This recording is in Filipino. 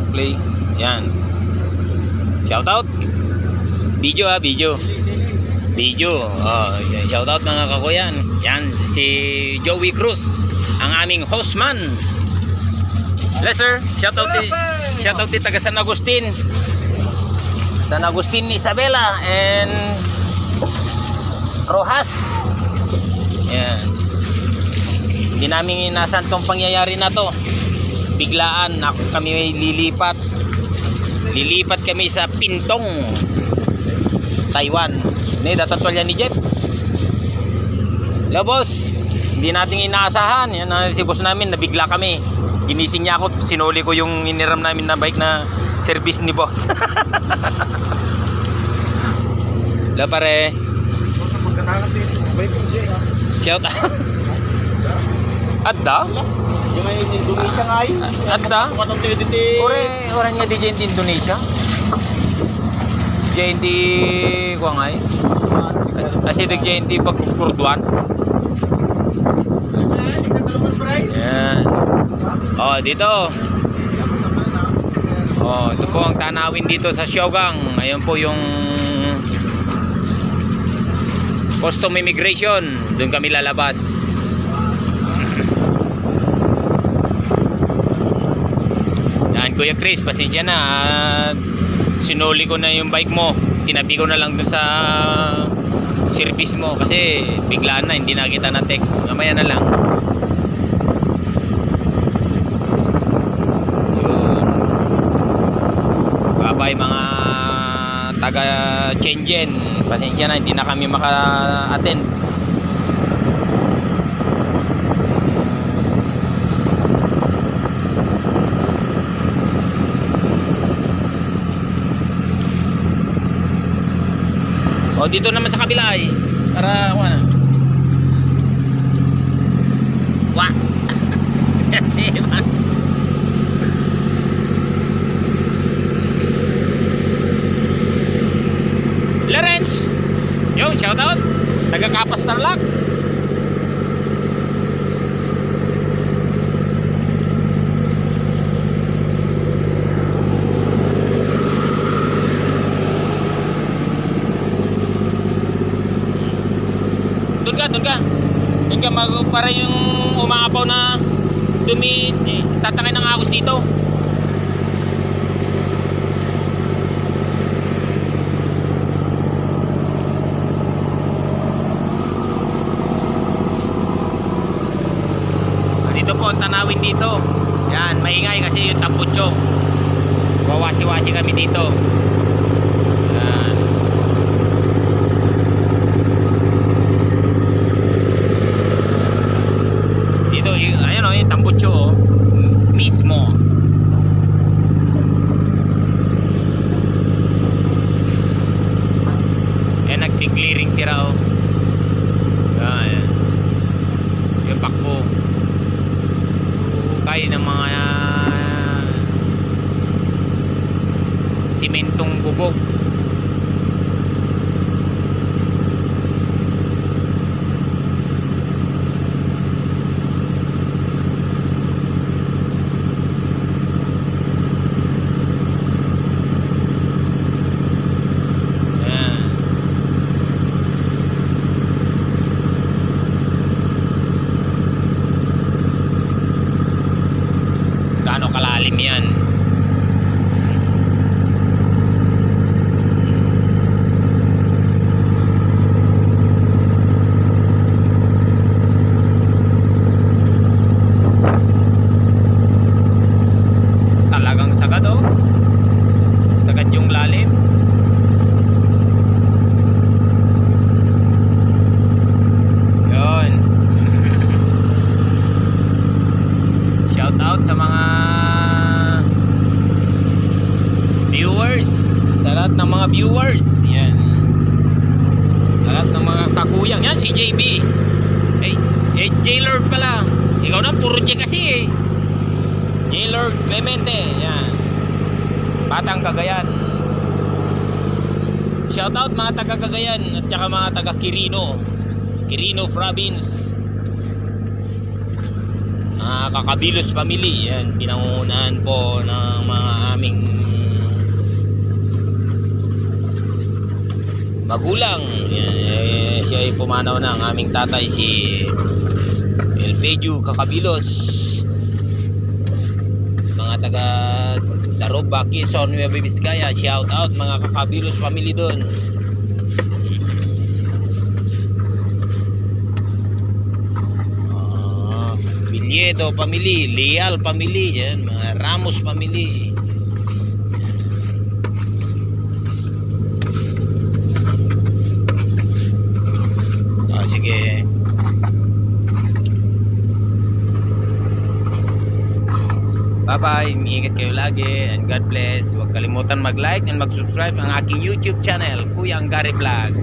mag-play. Yan. Shout out. Video ah, video. Video. Oh, shout out mga kakuyan. Yan si Joey Cruz, ang aming hostman. Hello sir. Shout out di shout out di taga San Agustin. San Agustin Isabela and Rojas. Yan. Hindi namin inasan tong pangyayari na to. Biglaan ako kami lilipat. Lilipat kami sa Pintong Taiwan. Ni datatwal yan ni Jeff. Hello boss. Hindi natin inaasahan. Yan ang si boss namin nabigla kami. Ginising niya ako, sinuli ko yung iniram namin na bike na service ni boss. Hello pare. Shout out. Adda? Yung may Indonesia nga yun. Adda? Katong tayo dito di JNT Indonesia. JNT ko nga eh. Kasi di JNT pagkukurduan. Yan. Oh, dito. Oh, ito po ang tanawin dito sa Shogang. Ayun po yung custom immigration. Doon kami lalabas. Yan, Kuya Chris, pasensya na. At sinuli ko na yung bike mo. Tinabi ko na lang dun sa service mo kasi biglaan na, hindi na kita na text. Mamaya na lang. Babay mga taga Chenjen. Pasensya na, hindi na kami maka-attend. O dito naman sa kabila eh. Para ako na. Wa. si Evan. Lawrence. Yo, shout out. Taga Kapas Tarlac. Ka, doon ka. Doon ka mag para yung umaapaw na dumi eh, tatangay ng agos dito. Ah, Dito po tanawin dito. Yan, maingay kasi yung tambutso. Wawasi-wasi kami dito. Yan. Dito, yung, ayun o, yung tambutso o. Mismo. Yan, nag-clearing sira o. Yan. Yung pakbo. Kaya ng mga simentong bubog. Yan. Gaano kalalim yan? Talagang sagad oh. Sagad yung lalim. Yun. Shout out sa mga viewers. Sa lahat ng mga viewers. Yan. Sa lahat ng mga kakuyang. Yan si JB. Eh, eh J-Lord pala. Ikaw na, puro J kasi eh. J-Lord Clemente. Yan. Batang Cagayan. Shout out mga taga Cagayan at saka mga taga Quirino. Quirino Province. Mga kakabilos family. Yan, pinangungunahan po ng mga magulang. Eh, siya ay pumanaw na ang aming tatay si Elpedio Kakabilos. Mga taga Daroba, Quezon, Nueva Vizcaya. Shout out mga Kakabilos family doon. Ah, Bilyedo family, Leal family, yan, mga Ramos family. Bye-bye. Ingat kayo lagi and God bless. Huwag kalimutan mag-like and mag-subscribe ang aking YouTube channel, Kuya Anggari Vlog.